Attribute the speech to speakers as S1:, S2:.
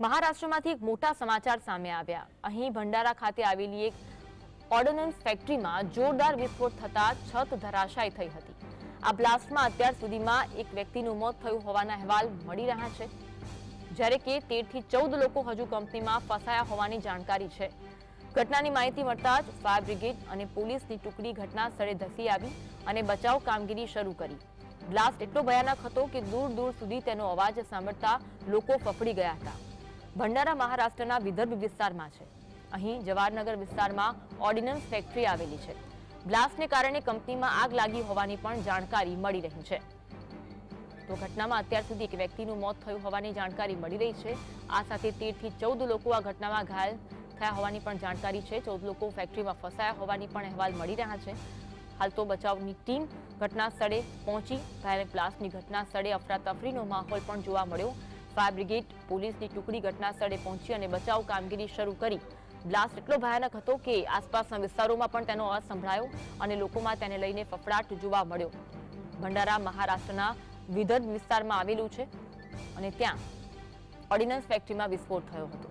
S1: મહારાષ્ટ્રમાંથી એક મોટા સમાચાર સામે આવ્યા. અહીં ભંડારા ખાતે આવેલી એક ઓર્ડનન્સ ફેક્ટરીમાં જોરદાર વિસ્ફોટ થતા છત ધરાશાય થઈ હતી. આ બ્લાસ્ટમાં અત્યાર સુધીમાં એક વ્યક્તિનું મોત થયું હોવાના અહેવાલ મળી રહ્યા છે. જ્યારે કે તેરથી ચૌદ લોકો હજુ કંપનીમાં ફસાયા હોવાની જાણકારી છે. ઘટનાની માહિતી મળતા જ ફાયર બ્રિગેડ અને પોલીસની ટુકડી ઘટના સ્થળે ધસી આવી અને બચાવ કામગીરી શરૂ કરી. બ્લાસ્ટ એટલો ભયાનક હતો કે દૂર દૂર સુધી તેનો અવાજ સાંભળતા લોકો ફફડી ગયા હતા. ભંડારા મહારાષ્ટ્રના વિદર્ભ વિસ્તારમાં છે. અહીં જવાહરનગર વિસ્તારમાં ઓર્ડિનન્સ ફેક્ટરી આવેલી છે. બ્લાસ્ટને કારણે કંપનીમાં આગ લાગી હોવાની પણ જાણકારી મળી રહી છે. તો ઘટનામાં અત્યાર સુધી એક વ્યક્તિનું મોત થયું હોવાની જાણકારી મળી રહી છે. આ સાથે તેરથી ચૌદ લોકો આ ઘટનામાં ઘાયલ થયા હોવાની પણ જાણકારી છે. ચૌદ લોકો ફેક્ટરીમાં ફસાયા હોવાની પણ અહેવાલ મળી રહ્યા છે. હાલ તો બચાવની ટીમ ઘટના સ્થળે પહોંચી. ભયાનક બ્લાસ્ટની ઘટના સ્થળે અફરાતફરીનો માહોલ પણ જોવા મળ્યો. ફાયર બ્રિગેડ પોલીસની ટુકડી ઘટના સ્થળે પહોંચી અને બચાવ કામગીરી શરૂ કરી. બ્લાસ્ટ એટલો ભયાનક હતો કે આસપાસના વિસ્તારોમાં પણ તેનો અવાજ સંભળાયો અને લોકોમાં તેને લઈને ફફડાટ જોવા મળ્યો. ભંડારા મહારાષ્ટ્રના વિદર્ભ વિસ્તારમાં આવેલું છે અને ત્યાં ઓર્ડિનન્સ ફેક્ટરીમાં વિસ્ફોટ થયો હતો.